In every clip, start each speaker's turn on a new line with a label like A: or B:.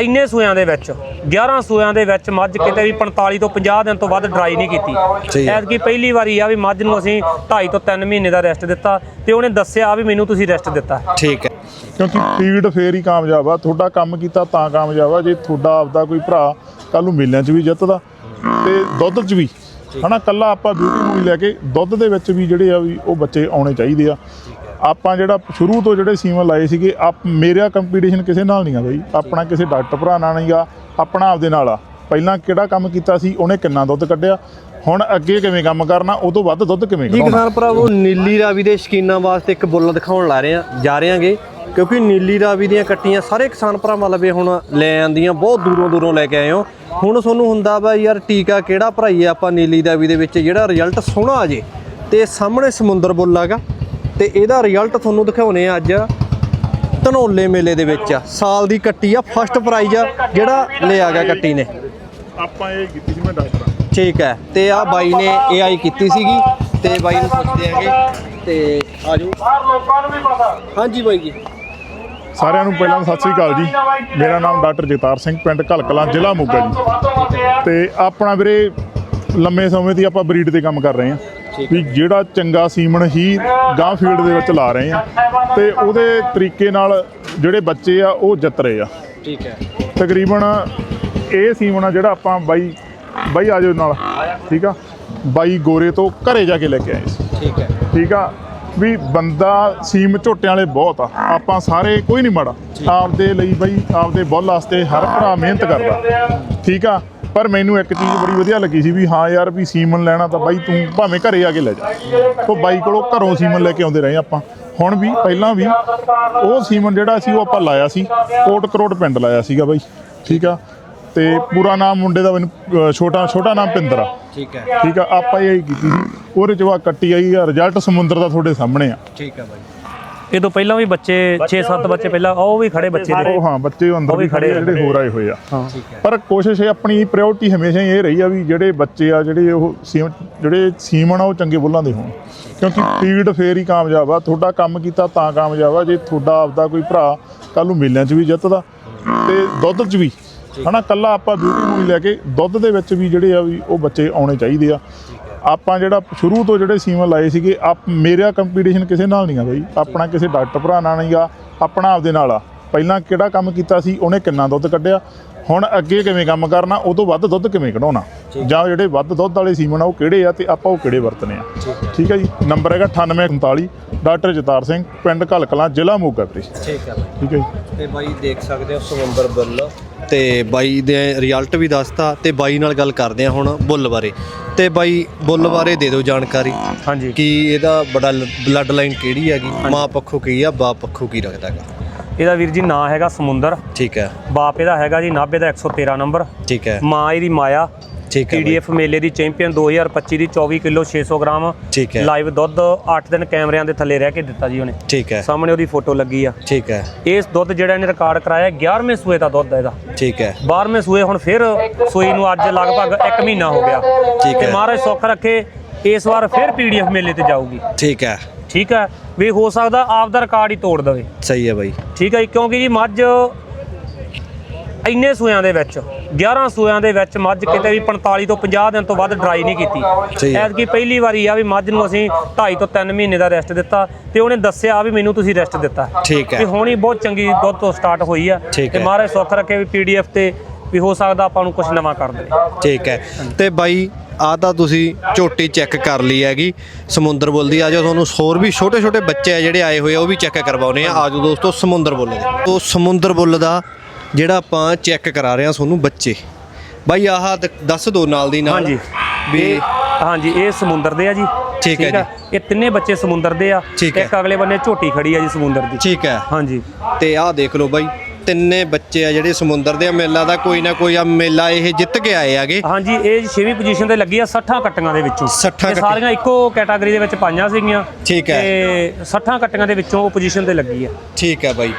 A: ਇੰਨੇ ਸੂਆਂ ਦੇ ਵਿੱਚ 11 ਸੂਆਂ ਦੇ ਵਿੱਚ ਮੱਝ ਕਿਤੇ ਵੀ 45 ਤੋਂ 50 ਦਿਨ ਤੋਂ ਵੱਧ ਡਰਾਈ ਨਹੀਂ ਕੀਤੀ।
B: ਹੈ।
A: ਐਤਕੀ ਪਹਿਲੀ ਵਾਰੀ ਆ ਵੀ ਮੱਝ ਨੂੰ ਅਸੀਂ 2.5 ਤੋਂ 3 ਮਹੀਨੇ ਦਾ ਰੈਸਟ ਦਿੱਤਾ ਤੇ ਉਹਨੇ ਦੱਸਿਆ ਵੀ ਮੈਨੂੰ ਤੁਸੀਂ ਰੈਸਟ ਦਿੱਤਾ।
B: ਠੀਕ ਹੈ।
C: ਕਿਉਂਕਿ ਫੀਡ ਫੇਰ ਹੀ ਕਾਮਯਾਬ ਆ ਤੁਹਾਡਾ ਕੰਮ ਕੀਤਾ ਤਾਂ ਕਾਮਯਾਬ ਆ ਜੇ ਤੁਹਾਡਾ ਆਪਦਾ ਕੋਈ ਭਰਾ ਕੱਲ ਨੂੰ ਮੇਲਿਆਂ 'ਚ ਵੀ ਜਿੱਤਦਾ ਤੇ ਦੁੱਧ 'ਚ ਵੀ। ਹਨਾ ਕੱਲਾ ਆਪਾਂ ਬਿਊਟੀ ਨੂੰ ਹੀ ਲੈ ਕੇ ਦੁੱਧ ਦੇ ਵਿੱਚ ਵੀ ਜਿਹੜੇ ਆ ਵੀ ਉਹ ਬੱਚੇ ਆਉਣੇ ਚਾਹੀਦੇ ਆ। ਆਪਾਂ ਜਿਹੜਾ ਸ਼ੁਰੂ ਤੋਂ ਜਿਹੜੇ ਸੀਮਨ ਲਾਏ ਸੀਗੇ ਆਪ ਮੇਰਾ ਕੰਪੀਟੀਸ਼ਨ ਕਿਸੇ ਨਾਲ ਨਹੀਂ ਆ ਬਈ। ਆਪਣਾ ਕਿਸੇ ਡਾਕਟਰ ਭਰਾ ਨਾਲ ਨਹੀਂਗਾ ਆਪਣਾ ਆਪਦੇ ਨਾਲ ਆ। ਪਹਿਲਾਂ ਕਿਹੜਾ ਕੰਮ ਕੀਤਾ ਸੀ ਉਹਨੇ ਕਿੰਨਾ ਦੁੱਧ ਕੱਢਿਆ ਹੁਣ ਅੱਗੇ ਕਿਵੇਂ ਕੰਮ ਕਰਨਾ ਉਹ ਤੋਂ ਵੱਧ ਦੁੱਧ ਕਿਵੇਂ
B: ਜੀ
C: ਕਢਾਉਣਾ?
B: ਕਿਸਾਨ ਭਰਾਵੋ ਨੀਲੀ ਰਾਵੀ ਦੇ ਸ਼ਕੀਨਾਂ ਵਾਸਤੇ ਇੱਕ ਬੁੱਲ ਦਿਖਾਉਣ ਲਾ ਰਹੇ ਆ ਜਾ ਰਹੇ ਆਂਗੇ ਕਿਉਂਕਿ ਨੀਲੀ ਰਾਵੀ ਦੀਆਂ ਕੱਟੀਆਂ ਸਾਰੇ ਕਿਸਾਨ ਭਰਾਵਾਂ ਲਵੇ ਹੁਣ ਲੈ ਆਂਦੀਆਂ ਬਹੁਤ ਦੂਰੋਂ ਦੂਰੋਂ ਲੈ ਕੇ ਆਏ ਹੋ। ਹੁਣ ਤੁਹਾਨੂੰ ਹੁੰਦਾ ਵਾ ਯਾਰ ਟੀਕਾ ਕਿਹੜਾ ਭਰਾਈਏ ਆਪਾਂ ਨੀਲੀ ਰਾਵੀ ਦੇ ਵਿੱਚ ਜਿਹੜਾ ਰਿਜ਼ਲਟ ਸੋਹਣਾ ਆ ਜੇ। ਤੇ ਸਾਹਮਣੇ ਸਮੁੰਦਰ ਬੁੱਲ ਹੈਗਾ ਤੇ ਇਹਦਾ ਰਿਜ਼ਲਟ ਤੁਹਾਨੂੰ ਦਿਖਾਉਨੇ ਆ ਅੱਜ ਧਨੌਲੇ ਮੇਲੇ ਦੇ ਵਿੱਚ। ਸਾਲ ਦੀ ਕੱਟੀ ਆ ਫਸਟ ਪ੍ਰਾਈਜ਼ ਆ ਜਿਹੜਾ ਲਿਆ ਗਿਆ ਕੱਟੀ ਨੇ।
C: ਆਪਾਂ ਇਹ ਕੀਤੀ ਸੀ ਮੈਂ ਡਾਕਟਰ
B: ਠੀਕ ਹੈ ਤੇ ਆ ਬਾਈ ਨੇ ਏਆਈ ਕੀਤੀ ਸੀਗੀ ਤੇ ਬਾਈ ਨੂੰ ਪੁੱਛਦੇ ਆਂਗੇ ਤੇ ਆਜੋ। ਹਾਂਜੀ ਬਾਈ ਜੀ।
C: ਸਾਰਿਆਂ ਨੂੰ ਪਹਿਲਾਂ ਸਤਿ ਸ੍ਰੀ ਅਕਾਲ ਜੀ। ਮੇਰਾ ਨਾਮ ਡਾਕਟਰ ਜਗਤਾਰ ਸਿੰਘ ਪਿੰਡ ਘਲਕਲਾਂ ਜ਼ਿਲ੍ਹਾ ਮੋਗਾ ਜੀ। ਤੇ ਆਪਣਾ ਵੀਰੇ ਲੰਮੇ ਸਮੇਂ ਦੀ ਆਪਾਂ ਬਰੀਡ ਤੇ ਕੰਮ ਕਰ ਰਹੇ ਹਾਂ। ਵੀ ਜਿਹੜਾ ਚੰਗਾ ਸੀਮਨ ਹੀ ਗਾਂ ਫੀਲਡ ਦੇ ਵਿੱਚ ਲਾ ਰਹੇ ਆ ਤੇ ਉਹਦੇ ਤਰੀਕੇ ਨਾਲ ਜਿਹੜੇ ਬੱਚੇ ਆ ਉਹ ਜਿੱਤ ਰਹੇ ਆ।
B: ਠੀਕ ਹੈ।
C: ਤਕਰੀਬਨ ਇਹ ਸੀਮਨ ਆ ਜਿਹੜਾ ਆਪਾਂ ਬਾਈ ਬਾਈ ਆਜੋ ਨਾਲ ਠੀਕ ਆ? ਬਾਈ ਗੋਰੇ ਤੋਂ ਘਰੇ ਜਾ ਕੇ ਲੈ ਕੇ ਆਏ ਸੀ।
B: ਠੀਕ ਹੈ।
C: ਠੀਕ ਆ? ਵੀ ਬੰਦਾ ਸੀਮ ਝੋਟਿਆਂ ਵਾਲੇ ਬਹੁਤ ਆ। ਆਪਾਂ ਸਾਰੇ ਕੋਈ ਨਹੀਂ ਮਾੜਾ। ਆਪਦੇ ਲਈ ਬਈ ਆਪਦੇ ਬੁੱਲ ਵਾਸਤੇ ਹਰ ਭਰਾ ਮਿਹਨਤ ਕਰਦਾ। ਠੀਕ ਆ? ਪਰ ਮੈਨੂੰ ਇੱਕ ਚੀਜ਼ ਬੜੀ ਵਧੀਆ ਲੱਗੀ ਸੀ ਵੀ ਹਾਂ ਯਾਰ ਵੀ ਸੀਮਨ ਲੈਣਾ ਤਾਂ ਬਾਈ ਤੂੰ ਭਾਵੇਂ ਘਰੇ ਆ ਕੇ ਲੈ ਜਾ। ਉਹ ਬਾਈ ਕੋਲੋਂ ਘਰੋਂ ਸੀਮਨ ਲੈ ਕੇ ਆਉਂਦੇ ਰਹੇ ਆਪਾਂ। ਹੁਣ ਵੀ ਪਹਿਲਾਂ ਵੀ ਉਹ ਸੀਮਨ ਜਿਹੜਾ ਸੀ ਉਹ ਆਪਾਂ ਲਾਇਆ ਸੀ। ਕੋਟ ਕਰੋੜ ਪਿੰਡ ਲਾਇਆ ਸੀਗਾ ਬਾਈ। ਠੀਕ ਆ? ਤੇ ਪੂਰਾ ਨਾਮ ਮੁੰਡੇ ਦਾ ਮੈਨੂੰ ਛੋਟਾ ਛੋਟਾ ਨਾਮ ਪਿੰਦਰ ਆ।
B: ਠੀਕ ਹੈ।
C: ਠੀਕ ਆ? ਆਪਾਂ ਇਹ ਕੀਤੀ ਸੀ। ਉਹਦੇ ਚ ਵਾ ਕੱਟੀ ਆਈ ਆ ਰਿਜ਼ਲਟ ਸਮੁੰਦਰ ਦਾ ਤੁਹਾਡੇ ਸਾਹਮਣੇ ਆ।
B: ਠੀਕ ਹੈ ਬਾਈ।
A: ਇਹ ਤੋਂ ਪਹਿਲਾਂ ਵੀ ਬੱਚੇ 6-7 ਬੱਚੇ ਪਹਿਲਾਂ ਉਹ ਵੀ ਖੜੇ ਬੱਚੇ ਦੇ
C: ਉਹ ਹਾਂ ਬੱਚੇ ਉਹ ਅੰਦਰ
A: ਵੀ
C: ਖੜੇ ਜਿਹੜੇ ਹੋਰ ਆਏ ਹੋਏ ਆ।
B: ਹੈ।
C: ਪਰ ਕੋਸ਼ਿਸ਼ ਇਹ ਆਪਣੀ ਪ੍ਰਾਇੋਰਟੀ ਹਮੇਸ਼ਾ ਹੀ ਇਹ ਰਹੀ ਆ ਵੀ ਜਿਹੜੇ ਬੱਚੇ ਆ ਜਿਹੜੇ ਉਹ ਸੀਮ ਜਿਹੜੇ ਸੀਮਨ ਆ ਉਹ ਚੰਗੇ ਬੁੱਲਾਂ ਦੇ ਹੋਣ। ਕਿਉਂਕਿ ਫੀਡ ਫੇਰ ਹੀ ਕਾਮਯਾਬ ਆ। ਤੁਹਾਡਾ ਕੰਮ ਕੀਤਾ ਤਾਂ ਕਾਮਯਾਬ ਆ ਜੇ ਤੁਹਾਡਾ ਆਪਦਾ ਕੋਈ ਭਰਾ ਕੱਲ ਨੂੰ ਮੇਲਿਆਂ 'ਚ ਵੀ ਜਿੱਤਦਾ ਤੇ ਦੁੱਧ 'ਚ ਵੀ। ਹਨਾ ਕੱਲਾ ਆਪਾਂ ਬਿਊਟੀ ਨੂੰ ਹੀ ਲੈ ਕੇ ਦੁੱਧ ਦੇ ਵਿੱਚ ਵੀ ਜਿਹੜੇ ਆ ਵੀ ਉਹ ਬੱਚੇ ਆਉਣੇ ਚਾਹੀਦੇ ਆ। ਆਪਾਂ ਜਿਹੜਾ ਸ਼ੁਰੂ ਤੋਂ ਜਿਹੜੇ ਸੀਮਨ ਲਾਏ ਸੀਗੇ, ਆਪ ਮੇਰਾ ਕੰਪੀਟੀਸ਼ਨ ਕਿਸੇ ਨਾਲ ਨਹੀਂ ਆ ਬਈ। ਆਪਣਾ ਕਿਸੇ ਡਾਕਟਰ ਭਰਾ ਨਾਲ ਨਹੀਂਗਾ ਆਪਣਾ ਆਪਦੇ ਨਾਲ ਆ। ਪਹਿਲਾਂ ਕਿਹੜਾ ਕੰਮ ਕੀਤਾ ਸੀ, ਉਹਨੇ ਕਿੰਨਾ ਦੁੱਧ ਕੱਢਿਆ? ਹੁਣ ਅੱਗੇ ਕਿਵੇਂ ਕੰਮ ਕਰਨਾ ਉਹ ਤੋਂ ਵੱਧ ਦੁੱਧ ਕਿਵੇਂ ਕਢਾਉਣਾ? ਜਾਂ ਜਿਹੜੇ ਵੱਧ ਦੁੱਧ ਵਾਲੇ ਸੀਮਨ ਆ ਉਹ ਕਿਹੜੇ ਆ ਤੇ ਆਪਾਂ ਉਹ ਕਿਹੜੇ ਵਰਤਨੇ ਆ? ਠੀਕ ਹੈ। ਜੀ? ਨੰਬਰ ਹੈਗਾ 9839 ਡਾਕਟਰ ਜਤਾਰ ਸਿੰਘ ਪਿੰਡ ਘਲਕਲਾਂ ਜ਼ਿਲ੍ਹਾ ਮੋਗਾ ਵੀਰੇ
B: ਠੀਕ ਹੈ।
C: ਠੀਕ ਹੈ ਜੀ?
B: ਤੇ ਬਾਈ ਦੇਖ ਸਕਦੇ ਹੋ ਸਮੁੰਦਰ ਬੁੱਲ। ਤੇ ਬਾਈ ਦੇ ਰਿਜ਼ਲਟ ਵੀ ਦੱਸਤਾ ਤੇ ਬਾਈ ਨਾਲ ਗੱਲ ਕਰਦੇ ਆ ਹੁਣ ਬੁੱਲ ਬਾਰੇ। ਤੇ ਬਾਈ ਬੁੱਲ ਬਾਰੇ ਦੇ ਦਿਓ ਜਾਣਕਾਰੀ।
A: ਹਾਂਜੀ।
B: ਕਿ ਇਹਦਾ ਬੜਾ ਬਲੱਡ ਲਾਈਨ ਕਿਹੜੀ ਹੈਗੀ? ਮਾਂ ਪੱਖੋਂ ਕੀ ਆ ਬਾਪ ਪੱਖੋਂ ਕੀ ਰੱਖਦਾ ਹੈਗਾ?
A: ਇਹਦਾ ਵੀਰ ਜੀ ਨਾਂ ਹੈਗਾ ਸਮੁੰਦਰ।
B: ਠੀਕ ਹੈ।
A: ਬਾਪ ਇਹਦਾ ਹੈਗਾ ਜੀ ਨਾਭੇ ਦਾ 113 ਨੰਬਰ।
B: ਠੀਕ ਹੈ।
A: ਮਾਂ ਇਹਦੀ ਮਾਇਆ।
B: ਠੀਕ ਹੈ
A: ਪੀਡੀਐਫ ਮੇਲੇ ਦੀ ਚੈਂਪੀਅਨ 2025 ਦੀ 24 ਕਿਲੋ 600 ਗ੍ਰਾਮ।
B: ਠੀਕ ਹੈ।
A: ਲਾਈਵ ਦੁੱਧ 8 ਦਿਨ ਕੈਮਰਿਆਂ ਦੇ ਥੱਲੇ ਰਹਿ ਕੇ ਦਿੱਤਾ ਜੀ ਉਹਨੇ।
B: ਠੀਕ ਹੈ।
A: ਸਾਹਮਣੇ ਉਹਦੀ ਫੋਟੋ ਲੱਗੀ ਆ।
B: ਠੀਕ ਹੈ।
A: ਇਸ ਦੁੱਧ ਜਿਹੜਾ ਇਹਨੇ ਰਿਕਾਰਡ ਕਰਾਇਆ 11ਵੇਂ ਸੂਏ ਦਾ ਦੁੱਧ ਹੈ ਇਹਦਾ।
B: ਠੀਕ ਹੈ।
A: 12ਵੇਂ ਸੂਏ ਹੁਣ ਫਿਰ ਸੂਈ ਨੂੰ ਅੱਜ ਲਗਭਗ 1 ਮਹੀਨਾ ਹੋ ਗਿਆ।
B: ਠੀਕ ਹੈ।
A: ਮਹਾਰਾਜ ਸੁੱਖ ਰੱਖੇ ਇਸ ਵਾਰ ਫਿਰ ਪੀਡੀਐਫ ਮੇਲੇ ਤੇ ਜਾਊਗੀ।
B: ਠੀਕ ਹੈ।
A: ਠੀਕ ਹੈ? ਵੀ ਹੋ ਸਕਦਾ ਆਪ ਦਾ ਰਿਕਾਰਡ ਹੀ ਤੋੜ ਦੇਵੇ।
B: ਸਹੀ ਹੈ ਬਾਈ।
A: ਠੀਕ ਹੈ ਜੀ, ਕਿਉਂਕਿ ਜੀ ਮੱਝ ਇੰਨੇ ਸੂਆਂ ਦੇ ਵਿੱਚ 11 ਸੂਆਂ ਦੇ ਵਿੱਚ ਮੱਝ ਕਿਤੇ ਵੀ 45 ਤੋਂ 50 ਦਿਨ ਤੋਂ ਵੱਧ ਡਰਾਈ ਨਹੀਂ
B: ਸਹੀ
A: ਕੀਤੀ
B: ਹੈ।
A: ਐਤਕੀ ਪਹਿਲੀ ਵਾਰੀ ਆ ਵੀ ਮੱਝ ਨੂੰ ਅਸੀਂ 2.5 ਤੋਂ 3 ਮਹੀਨੇ ਦਾ ਰੈਸਟ ਦਿੱਤਾ ਤੇ ਉਹਨੇ ਦੱਸਿਆ ਵੀ ਮੈਨੂੰ ਤੁਸੀਂ ਰੈਸਟ ਦਿੱਤਾ।
B: ਠੀਕ ਹੈ।
A: ਵੀ ਹੁਣ ਹੀ ਬਹੁਤ ਚੰਗੀ ਦੁੱਧ ਤੋਂ ਸਟਾਰਟ ਹੋਈ ਆ।
B: ਠੀਕ
A: ਤੇ
B: ਹੈ।
A: ਮਹਾਰਾਜ ਸੁੱਖ ਰੱਖੇ ਵੀ ਪੀਡੀਐਫ ਤੇ ਵੀ ਹੋ ਸਕਦਾ ਆਪਾਂ ਨੂੰ ਕੁਝ ਨਵਾਂ ਕਰ ਦੇਵੇ
B: ਠੀਕ ਹੈ। ਤੇ ਬਾਈ ਆ ਤਾਂ ਤੁਸੀਂ ਝੋਟੀ ਚੈੱਕ ਕਰ ਲਈ ਹੈਗੀ। ਸਮੁੰਦਰ ਬੁੱਲ ਦੀ ਆਜੋ ਤੁਹਾਨੂੰ ਹੋਰ ਵੀ ਛੋਟੇ ਛੋਟੇ ਬੱਚੇ ਆ ਜਿਹੜੇ ਆਏ ਹੋਏ ਆ ਉਹ ਵੀ ਚੈੱਕ ਕਰਵਾਉਨੇ ਆ। ਆਜੋ ਦੋਸਤੋ ਸਮੁੰਦਰ ਬੁੱਲ ਦੇ। ਤੋਂ ਸਮੁੰਦਰ ਬੁੱਲ ਦਾ ਜਿਹੜਾ ਆਪਾਂ ਚੈੱਕ ਕਰਾ ਰਹੇ ਆ ਤੁਹਾਨੂੰ ਬੱਚੇ। ਬਾਈ ਆਹ ਦ- ਦੱਸ ਦੋ ਨਾਲ ਦੀ ਨਾਲ
A: ਹਾਂਜੀ।
B: ਵੀ
A: ਹਾਂਜੀ ਇਹ ਸਮੁੰਦਰ ਦੇ ਆ ਜੀ।
B: ਠੀਕ ਹੈ
A: ਇਹ ਤਿੰਨੇ ਬੱਚੇ ਸਮੁੰਦਰ ਦੇ ਆ। ਇੱਕ ਅਗਲੇ ਬੰਨੇ ਝੋਟੀ ਖੜੀ ਆ ਜੀ ਸਮੁੰਦਰ ਦੀ।
B: ਠੀਕ ਹੈ।
A: ਹਾਂਜੀ।
B: ਤੇ ਆਹ ਦੇਖ ਲਓ ਬਾਈ ਤਿੰਨੇ ਬੱਚੇ ਆ ਜਿਹੜੇ ਸਮੁੰਦਰ ਦੇ ਮੇਲਾ ਦਾ ਕੋਈ ਨਾ ਕੋਈ ਆ ਮੇਲਾ ਇਹ ਜਿੱਤ ਕੇ ਆਏ ਆਗੇ।
A: ਹਾਂਜੀ ਇਹ 6ਵੀਂ ਪੋਜੀਸ਼ਨ ਤੇ ਲੱਗੀ ਆ 60 ਕੱਟੀਆਂ ਦੇ ਵਿੱਚੋਂ।
B: 60
A: ਇਹ। ਸਾਰੀਆਂ ਇੱਕੋ ਕੈਟਾਗਰੀ ਦੇ ਵਿੱਚ ਪਾਈਆਂ ਸੀਗੀਆਂ।
B: ਠੀਕ ਹੈ।
A: ਤੇ 60 ਕੱਟੀਆਂ ਦੇ ਵਿੱਚੋਂ ਉਹ ਪੋਜੀਸ਼ਨ ਤੇ ਲੱਗੀ ਆ।
B: ਠੀਕ ਹੈ ਬਾਈ।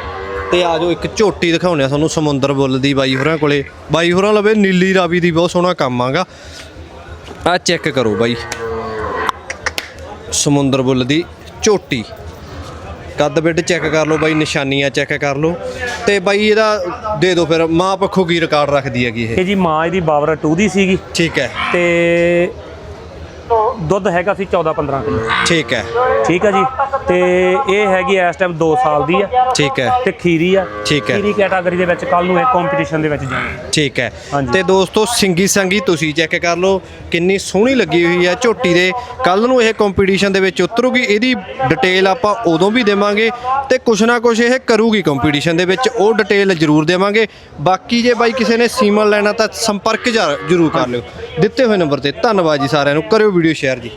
B: ਤੇ ਆ ਜਾਓ ਇੱਕ ਝੋਟੀ ਦਿਖਾਉਣੇ ਆ ਤੁਹਾਨੂੰ ਸਮੁੰਦਰ ਬੁੱਲ ਦੀ ਬਾਈ ਹੋਰਾਂ ਕੋਲੇ। ਬਾਈ ਹੋਰਾਂ ਲਵੇ ਨੀਲੀ ਰਾਵੀ ਦੀ ਬਹੁਤ ਸੋਹਣਾ ਕੰਮ ਆਗਾ। ਆ ਚੈੱਕ ਕਰੋ ਬਾਈ। ਸਮੁੰਦਰ ਬੁੱਲ ਦੀ ਝੋਟੀ। ਕੱਦ ਬਿੱਡ ਚੈੱਕ ਕਰ ਲਓ ਬਾਈ ਨਿਸ਼ਾਨੀਆਂ ਚੈੱਕ ਕਰ ਲਓ। ਤੇ ਬਾਈ ਇਹਦਾ ਦੇ ਦਿਓ ਫਿਰ ਮਾਂ ਪੱਖੋਂ ਕੀ ਰਿਕਾਰਡ ਰੱਖਦੀ ਹੈਗੀ ਇਹ?
A: ਇਹ ਜੀ ਮਾਂ ਇਹਦੀ ਬਾਬਰ 2 ਦੀ ਸੀਗੀ।
B: ਠੀਕ ਹੈ।
A: ਤੇ ਦੁੱਧ ਹੈਗਾ ਸੀ 14 15 ਕਿਲੋ।
B: ਠੀਕ ਹੈ।
A: ਠੀਕ ਆ ਜੀ? ਤੇ ਇਹ ਹੈਗੀ ਇਸ ਟਾਈਮ 2 ਸਾਲ ਦੀ ਆ।
B: ਠੀਕ ਹੈ।
A: ਤੇ ਖੀਰੀ ਆ।
B: ਠੀਕ ਹੈ।
A: ਖੀਰੀ ਕੈਟਾਗਰੀ ਦੇ ਵਿੱਚ ਕੱਲ ਨੂੰ ਇਹ ਕੰਪੀਟੀਸ਼ਨ ਦੇ ਵਿੱਚ ਜਾਣਾ।
B: ਠੀਕ ਹੈ। ਤੇ ਦੋਸਤੋ ਸਿੰਗੀ ਸੰਗੀ ਤੁਸੀਂ ਚੈੱਕ ਕਰ ਲਓ ਕਿੰਨੀ ਸੋਹਣੀ ਲੱਗੀ ਹੋਈ ਹੈ ਝੋਟੀ ਦੇ। ਕੱਲ ਨੂੰ ਇਹ ਕੰਪੀਟੀਸ਼ਨ ਦੇ ਵਿੱਚ ਉਤਰੂਗੀ ਇਹਦੀ ਡਿਟੇਲ ਆਪਾਂ ਉਦੋਂ ਵੀ ਦੇਵਾਂਗੇ ਤੇ ਕੁਛ ਨਾ ਕੁਛ ਇਹ ਕਰੂਗੀ ਕੰਪੀਟੀਸ਼ਨ ਦੇ ਵਿੱਚ ਉਹ ਡਿਟੇਲ ਜ਼ਰੂਰ ਦੇਵਾਂਗੇ। ਬਾਕੀ ਜੇ ਬਾਈ ਕਿਸੇ ਨੇ ਸੀਮਨ ਲੈਣਾ ਤਾਂ ਸੰਪਰਕ ਜ਼ਰ- ਜ਼ਰੂਰ ਕਰ ਲਿਓ। ਦਿੱਤੇ ਹੋਏ ਨੰਬਰ ਤੇ ਧੰਨਵਾਦ ਜੀ ਸਾਰਿਆਂ ਨੂੰ। ਕਰਿਓ ਵੀਡੀਓ ਸ਼ੇਅਰ ਜੀ।